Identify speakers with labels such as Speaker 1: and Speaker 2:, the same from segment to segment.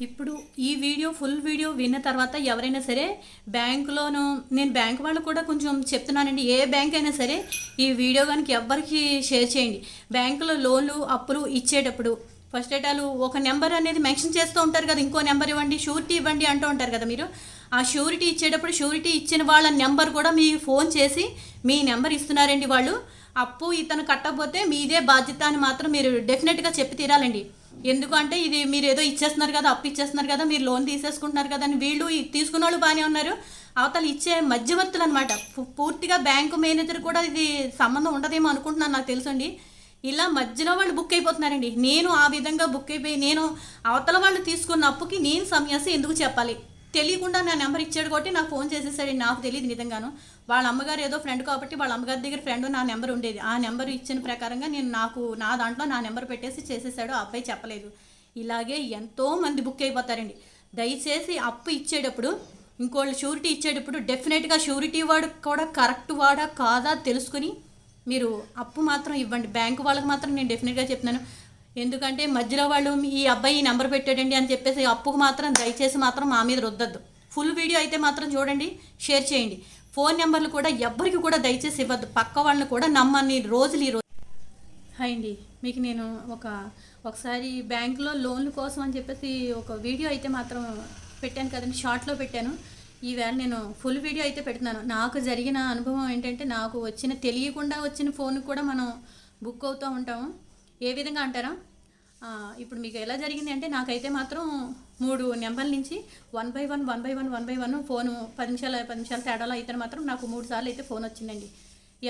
Speaker 1: ఇప్పుడు ఈ video full video విన్న తర్వాత ఎవరైనా సరే బ్యాంకులోను నేను బ్యాంక్ వాళ్ళు కూడా కొంచెం చెప్తున్నానండి ఏ బ్యాంక్ అయినా సరే ఈ వీడియో కనుక ఎవ్వరికి షేర్ చేయండి. బ్యాంకులో లోన్లు అప్పులు ఇచ్చేటప్పుడు ఫస్ట్ ఏటాలు ఒక నెంబర్ అనేది మెన్షన్ చేస్తూ ఉంటారు కదా ఇంకో నెంబర్ ఇవ్వండి షూరిటీ ఇవ్వండి అంటూ ఉంటారు కదా మీరు. ఆ షూరిటీ ఇచ్చేటప్పుడు షూరిటీ ఇచ్చిన వాళ్ళ నెంబర్ కూడా మీ ఫోన్ చేసి మీ నెంబర్ ఇస్తున్నారండి వాళ్ళు. అప్పు ఇతను కట్టకపోతే మీదే బాధ్యత అని మాత్రం మీరు డెఫినెట్గా చెప్పి తీరాలండి. ఎందుకంటే ఇది మీరు ఏదో ఇచ్చేస్తున్నారు కదా అప్పు ఇచ్చేస్తున్నారు కదా మీరు లోన్ తీసేసుకుంటున్నారు కదా అని వీళ్ళు తీసుకున్న వాళ్ళు బాగానే ఉన్నారు. అవతల ఇచ్చే మధ్యవర్తులు అనమాట పూర్తిగా బ్యాంకు మేనేజర్ కూడా ఇది సంబంధం ఉండదేమో అనుకుంటున్నాను నాకు తెలుసండి. ఇలా మధ్యలో వాళ్ళు బుక్ అయిపోతున్నారండి. నేను ఆ విధంగా బుక్ అయిపోయి నేను అవతల వాళ్ళు తీసుకున్న అప్పుకి నేను సమయాసి ఎందుకు చెప్పాలి? తెలియకుండా నా నెంబర్ ఇచ్చాడు కాబట్టి నాకు ఫోన్ చేసేసాడు. నాకు తెలియదు నిజంగాను. వాళ్ళ అమ్మగారు ఏదో ఫ్రెండ్ కాబట్టి వాళ్ళ అమ్మగారి దగ్గర ఫ్రెండ్ నా నెంబర్ ఉండేది. ఆ నెంబర్ ఇచ్చిన ప్రకారంగా నేను నాకు నా దాంట్లో నా నెంబర్ పెట్టేసి చేసేసాడు. ఆ అబ్బాయి చెప్పలేదు. ఇలాగే ఎంతో మంది బుక్ అయిపోతారండి. దయచేసి అప్పు ఇచ్చేటప్పుడు ఇంకోళ్ళు షూరిటీ ఇచ్చేటప్పుడు డెఫినెట్గా షూరిటీ వాడు కూడా కరెక్ట్ వాడా కాదా తెలుసుకుని మీరు అప్పు మాత్రం ఇవ్వండి. బ్యాంకు వాళ్ళకి మాత్రం నేను డెఫినెట్గా చెప్తున్నాను. ఎందుకంటే మధ్యలో వాళ్ళు ఈ అబ్బాయి ఈ నెంబర్ పెట్టాడండి అని చెప్పేసి అప్పుకు మాత్రం దయచేసి మాత్రం మా మీద రుద్దద్దు. ఫుల్ వీడియో అయితే మాత్రం చూడండి షేర్ చేయండి. ఫోన్ నెంబర్లు కూడా ఎవ్వరికి కూడా దయచేసి ఇవ్వద్దు. పక్క వాళ్ళని కూడా నమ్మని రోజులు ఈ రోజు. హాయ్ అండి. మీకు నేను ఒక ఒకసారి బ్యాంకులో లోన్ల కోసం అని చెప్పేసి ఒక వీడియో అయితే మాత్రం పెట్టాను కదండి. షార్ట్లో పెట్టాను. ఈవేళ నేను ఫుల్ వీడియో అయితే పెడుతున్నాను. నాకు జరిగిన అనుభవం ఏంటంటే నాకు వచ్చిన తెలియకుండా వచ్చిన ఫోన్ కూడా మనం బుక్ అవుతూ ఉంటాము. ఏ విధంగా అంటారా? ఇప్పుడు మీకు ఎలా జరిగింది అంటే నాకైతే మాత్రం మూడు నెంబర్ల నుంచి one by one one by one one by one phone పది నిమిషాల పది నిమిషాల తేడాలో అయితే మాత్రం నాకు మూడు సార్లు అయితే ఫోన్ వచ్చిందండి.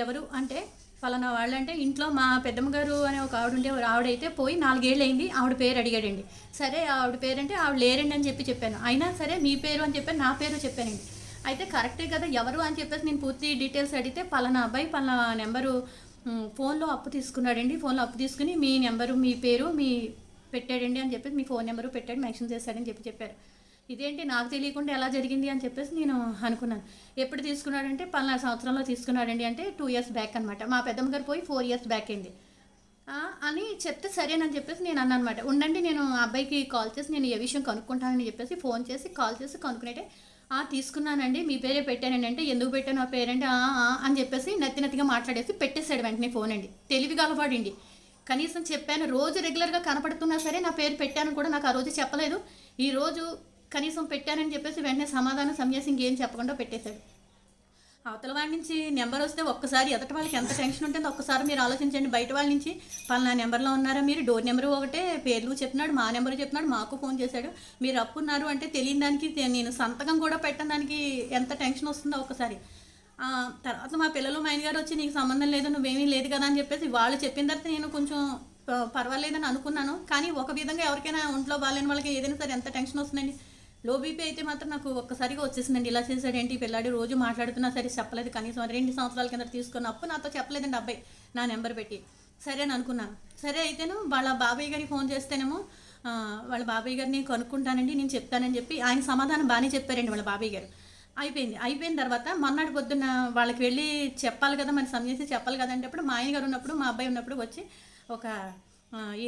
Speaker 1: ఎవరు అంటే ఫలానా వాళ్ళు అంటే ఇంట్లో మా పెద్దమ్మ గారు అనే ఒక ఆవిడ ఉండే ఆవిడ అయితే పోయి నాలుగేళ్ళు అయింది ఆవిడ పేరు అడిగాడండి. సరే ఆవిడ పేరు అంటే ఆవిడ లేరండి అని చెప్పి చెప్పాను. అయినా సరే మీ పేరు అని చెప్పాను నా పేరు చెప్పానండి. అయితే కరెక్టే కదా ఎవరు అని చెప్పేసి నేను పూర్తి డీటెయిల్స్ అడిగితే పలానా అబ్బాయి పలానా నెంబరు ఫోన్లో అప్పు తీసుకున్నాడండి. ఫోన్లో అప్పు తీసుకుని మీ నెంబరు మీ పేరు మీ పెట్టాడండి అని చెప్పేసి మీ ఫోన్ నెంబరు పెట్టాడు మెన్షన్ చేశాడని చెప్పి చెప్పారు. ఇదేంటి నాకు తెలియకుండా ఎలా జరిగింది అని చెప్పేసి నేను అనుకున్నాను. ఎప్పుడు తీసుకున్నాడంటే పలానా సంవత్సరంలో తీసుకున్నాడండి అంటే టూ ఇయర్స్ బ్యాక్ అనమాట మా పెద్దమ్మ గారు పోయి ఫోర్ ఇయర్స్ బ్యాక్ అయింది. అని చెప్తే సరేనని చెప్పేసి నేను అన్నాను అనమాట ఉండండి నేను ఆ అబ్బాయికి కాల్ చేసి నేను ఏ విషయం కనుక్కుంటానని చెప్పేసి ఫోన్ చేసి కాల్ చేసి కనుక్కునేటే తీసుకున్నానండి. మీ పేరే పెట్టానండి. అంటే ఎందుకు పెట్టాను ఆ పేరంటే అని చెప్పేసి నత్తి నత్తిగా మాట్లాడేసి పెట్టేశాడు వెంటనే ఫోన్ అండి తెలివి గలవాడండి కనీసం చెప్పాను రోజు రెగ్యులర్గా కనపడుతున్నా సరే నా పేరు పెట్టాను కూడా నాకు ఆ రోజు చెప్పలేదు. ఈ రోజు కనీసం పెట్టానని చెప్పేసి వెంటనే సమాధానం సమస్య ఇంకేం చెప్పకుండా పెట్టేశాడు. అవతల వాడి నుంచి నెంబర్ వస్తే ఒక్కసారి ఎదటి వాళ్ళకి ఎంత టెన్షన్ ఉంటుందో ఒక్కసారి మీరు ఆలోచించండి. బయట వాళ్ళ నుంచి పలానా నెంబర్లో ఉన్నారా మీరు? డోర్ నెంబర్ ఒకటే పేర్లు చెప్పినాడు మా నెంబర్ చెప్పినాడు మాకు ఫోన్ చేశాడు. మీరు అప్పున్నారు అంటే తెలియని దానికి నేను సంతకం కూడా పెట్టిన దానికి ఎంత టెన్షన్ వస్తుందో ఒక్కసారి. తర్వాత మా పిల్లలు మా గారు వచ్చి నీకు సంబంధం లేదు నువ్వేమీ లేదు కదా అని చెప్పేసి వాళ్ళు చెప్పిన తర్వాత నేను కొంచెం పర్వాలేదని అనుకున్నాను. కానీ ఒక విధంగా ఎవరికైనా ఒంట్లో బాగాలేని వాళ్ళకి ఏదైనా సరే ఎంత టెన్షన్ వస్తుందండి? లో బీపీ అయితే మాత్రం నాకు ఒక్కసారిగా వచ్చేసిందండి. ఇలా చేశాడేంటి? పిల్లాడి రోజు మాట్లాడుతున్నా సరే చెప్పలేదు. కనీసం రెండు సంవత్సరాల కింద తీసుకున్న అప్పు నాతో చెప్పలేదండి అబ్బాయి. నా నెంబర్ పెట్టి. సరే అని అనుకున్నాను సరే అయితేను వాళ్ళ బాబాయ్ గారికి ఫోన్ చేస్తేనేమో వాళ్ళ బాబాయ్ గారిని కనుక్కుంటానండి నేను చెప్తానని చెప్పి ఆయన సమాధానం బాగానే చెప్పారండి వాళ్ళ బాబాయ్ గారు. అయిపోయింది. అయిపోయిన తర్వాత మొన్నటి పొద్దున్న వాళ్ళకి వెళ్ళి చెప్పాలి కదా మరి సమస్య చెప్పాలి కదా అంటే అప్పుడు మా ఆయన గారు ఉన్నప్పుడు మా అబ్బాయి ఉన్నప్పుడు వచ్చి ఒక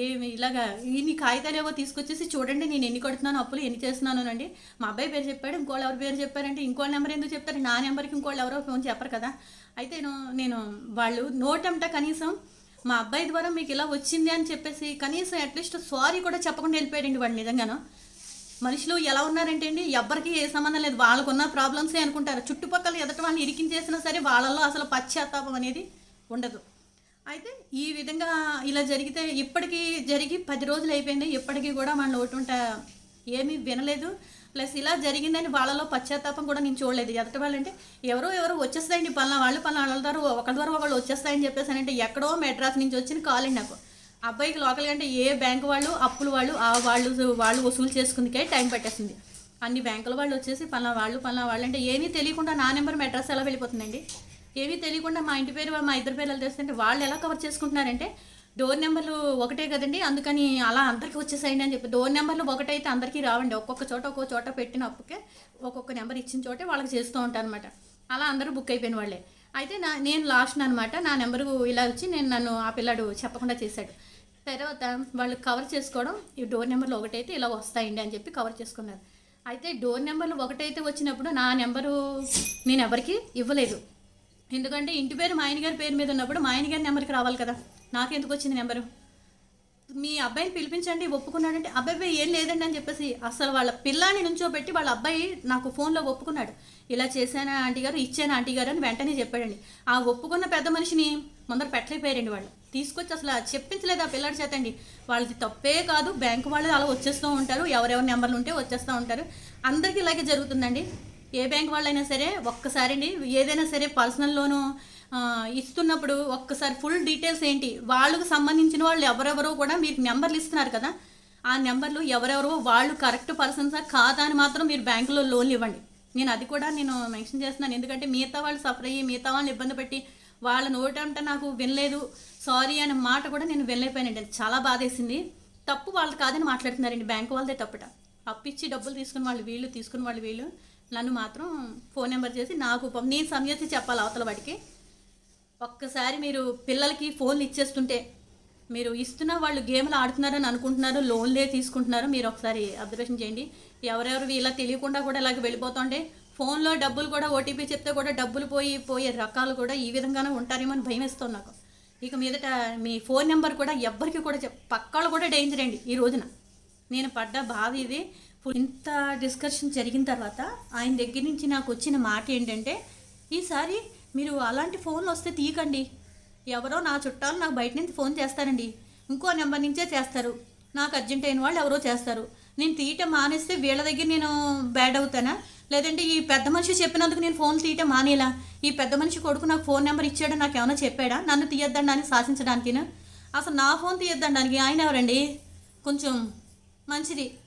Speaker 1: ఏమి ఇలాగా ఇన్ని కాగితాలు ఏవో తీసుకొచ్చేసి చూడండి నేను ఎన్ని కొడుతున్నాను అప్పులు ఎన్ని చేస్తున్నాను అండి. మా అబ్బాయి పేరు చెప్పాడు ఇంకోళ్ళు ఎవరి పేరు చెప్పారంటే ఇంకోళ్ళ నెంబర్ ఎందుకు చెప్తారు? నా నెంబర్కి ఇంకోళ్ళు ఎవరో ఫోన్ చెప్పరు కదా. అయితే నేను నేను వాళ్ళు నోటంట కనీసం మా అబ్బాయి ద్వారా మీకు ఇలా వచ్చింది అని చెప్పేసి కనీసం అట్లీస్ట్ సారీ కూడా చెప్పకుండా వెళ్ళిపోయాడండి వాడు నిజంగాను. మనుషులు ఎలా ఉన్నారంటే అండి ఎవ్వరికి ఏ సంబంధం లేదు. వాళ్ళకున్న ప్రాబ్లమ్సే అనుకుంటారు. చుట్టుపక్కల ఎదట వాళ్ళని ఇరికించేసినా సరే వాళ్ళల్లో అసలు పశ్చాత్తాపం అనేది ఉండదు. అయితే ఈ విధంగా ఇలా జరిగితే ఇప్పటికీ జరిగి పది రోజులు అయిపోయింది. ఇప్పటికీ కూడా మన నోటుంట ఏమీ వినలేదు. ప్లస్ ఇలా జరిగిందని వాళ్ళలో పశ్చాత్తాపం కూడా నేను చూడలేదు. ఎదటి వాళ్ళంటే ఎవరో ఎవరో వచ్చేస్తాయండి పలానా వాళ్ళు పలానా వాళ్ళ ద్వారా ఒకరి ద్వారా ఒకళ్ళు వచ్చేస్తాయని చెప్పేసి అంటే ఎక్కడో మెడ్రాస్ నుంచి వచ్చిన కాల్ అండి నాకు. అబ్బాయికి లోకల్గా అంటే ఏ బ్యాంక్ వాళ్ళు అప్పులు వాళ్ళు ఆ వాళ్ళు వాళ్ళు వసూలు చేసుకుందికే టైం పట్టేస్తుంది అన్ని బ్యాంకుల వాళ్ళు వచ్చేసి పలానా వాళ్ళు పలానా వాళ్ళు అంటే ఏమీ తెలియకుండా నా నెంబర్ మెడ్రాస్ ఎలా వెళ్ళిపోతుందండి? ఏమీ తెలియకుండా మా ఇంటి పేరు మా ఇద్దరు పేర్లు తెలుస్తుంటే వాళ్ళు ఎలా కవర్ చేసుకుంటున్నారంటే డోర్ నెంబర్లు ఒకటే కదండి అందుకని అలా అందరికీ వచ్చేసాయండి అని చెప్పి డోర్ నెంబర్లు ఒకటైతే అందరికీ రావండి. ఒక్కొక్క చోట ఒక్కొక్క చోట పెట్టిన అప్పుకే ఒక్కొక్క నెంబర్ ఇచ్చిన చోటే వాళ్ళకి చేస్తూ ఉంటాను అనమాట అలా అందరూ బుక్ అయిపోయిన వాళ్ళే. అయితే నా నేను లాస్ట్ అనమాట నా నెంబరు ఇలా వచ్చి నేను నన్ను ఆ పిల్లాడు చెప్పకుండా చేశాడు. తర్వాత వాళ్ళు కవర్ చేసుకోవడం ఈ డోర్ నెంబర్లు ఒకటైతే ఇలా వస్తాయండి అని చెప్పి కవర్ చేసుకున్నారు. అయితే డోర్ నెంబర్లు ఒకటైతే వచ్చినప్పుడు నా నెంబరు నేను ఎవరికి ఇవ్వలేదు. ఎందుకంటే ఇంటి పేరు మా ఆయన గారి పేరు మీద ఉన్నప్పుడు మా ఆయన గారి నెంబర్కి రావాలి కదా. నాకెందుకు వచ్చింది నెంబరు? మీ అబ్బాయిని పిలిపించండి ఒప్పుకున్నాడంటే అబ్బాయి ఏం లేదండి అని చెప్పేసి అసలు వాళ్ళ పిల్లాన్ని నుంచోబెట్టి వాళ్ళ అబ్బాయి నాకు ఫోన్లో ఒప్పుకున్నాడు. ఇలా చేశానా ఆంటీ గారు ఇచ్చాను ఆంటీ గారు అని వెంటనే చెప్పాడండి. ఆ ఒప్పుకున్న పెద్ద మనిషిని ముందర పెట్టలేకపోయారండి వాళ్ళు. తీసుకొచ్చి అసలు చెప్పించలేదు ఆ పిల్లాడి చేతండి వాళ్ళది తప్పే కాదు బ్యాంకు వాళ్ళు అలా వచ్చేస్తూ ఉంటారు ఎవరెవరి నెంబర్లు ఉంటే వచ్చేస్తూ ఉంటారు. అందరికీ ఇలాగే జరుగుతుందండి. ఏ బ్యాంక్ వాళ్ళైనా సరే ఒక్కసారి అండి ఏదైనా సరే పర్సనల్ లోను ఇస్తున్నప్పుడు ఒక్కసారి ఫుల్ డీటెయిల్స్ ఏంటి? వాళ్ళకు సంబంధించిన వాళ్ళు ఎవరెవరో కూడా మీరు నెంబర్లు ఇస్తున్నారు కదా? ఆ నెంబర్లు ఎవరెవరో వాళ్ళు కరెక్ట్ పర్సన్సా కాదా అని మాత్రం మీరు బ్యాంకులో లోన్లు ఇవ్వండి. నేను అది కూడా నేను మెన్షన్ చేస్తున్నాను. ఎందుకంటే మిగతా వాళ్ళు సఫర్ అయ్యి మిగతా వాళ్ళని ఇబ్బంది పెట్టి వాళ్ళ నోటంట నాకు వినలేదు సారీ అనే మాట కూడా నేను వినలేకపోయానండి. అది చాలా బాధేసింది. తప్పు వాళ్ళు కాదని మాట్లాడుతున్నారండి. బ్యాంకు వాళ్ళదే తప్పుట. అప్పిచ్చి డబ్బులు తీసుకుని వాళ్ళు వీళ్ళు తీసుకుని వాళ్ళు వీళ్ళు. నన్ను మాత్రం ఫోన్ నెంబర్ చేసి నాకు నేను సంజేసి చెప్పాలి అవతల వాడికి. ఒక్కసారి మీరు పిల్లలకి ఫోన్లు ఇచ్చేస్తుంటే మీరు ఇస్తున్న వాళ్ళు గేమ్లు ఆడుతున్నారని అనుకుంటున్నారు లోన్లే తీసుకుంటున్నారు మీరు ఒకసారి అబ్జర్వేషన్ చేయండి. ఎవరెవరు ఇలా తెలియకుండా కూడా ఇలాగ వెళ్ళిపోతుంటే ఫోన్లో డబ్బులు కూడా ఓటీపీ చెప్తే కూడా డబ్బులు పోయి పోయే రకాలు కూడా ఈ విధంగానే ఉంటారేమో అని భయం వేస్తుంది నాకు. ఇక మీదట మీ ఫోన్ నెంబర్ కూడా ఎవ్వరికి కూడా చెప్ పక్కలు కూడా డేంజర్ అండి ఈ రోజున. నేను పడ్డ బాధ ఇది. ఇంత డిస్కషన్ జరిగిన తర్వాత ఆయన దగ్గర నుంచి నాకు వచ్చిన మాట ఏంటంటే ఈసారి మీరు అలాంటి ఫోన్లు వస్తే తీయకండి. ఎవరో నా చుట్టాలు నాకు బయట నుంచి ఫోన్ చేస్తారండి. ఇంకో నెంబర్ నుంచే చేస్తారు. నాకు అర్జెంట్ అయిన వాళ్ళు ఎవరో చేస్తారు. నేను తీయటం మానేస్తే వీళ్ళ దగ్గర నేను బ్యాడ్ అవుతానా? లేదంటే ఈ పెద్ద మనిషి చెప్పినందుకు నేను ఫోన్ తీయటం మానేలా? ఈ పెద్ద మనిషి కొడుకు నాకు ఫోన్ నెంబర్ ఇచ్చాడో నాకు ఏమైనా చెప్పాడా? నన్ను తీయొద్దండానికి అని శాసించడానికి అసలు నా ఫోన్ తీయొద్దండానికి ఆయన ఎవరండి? కొంచెం మంచిది.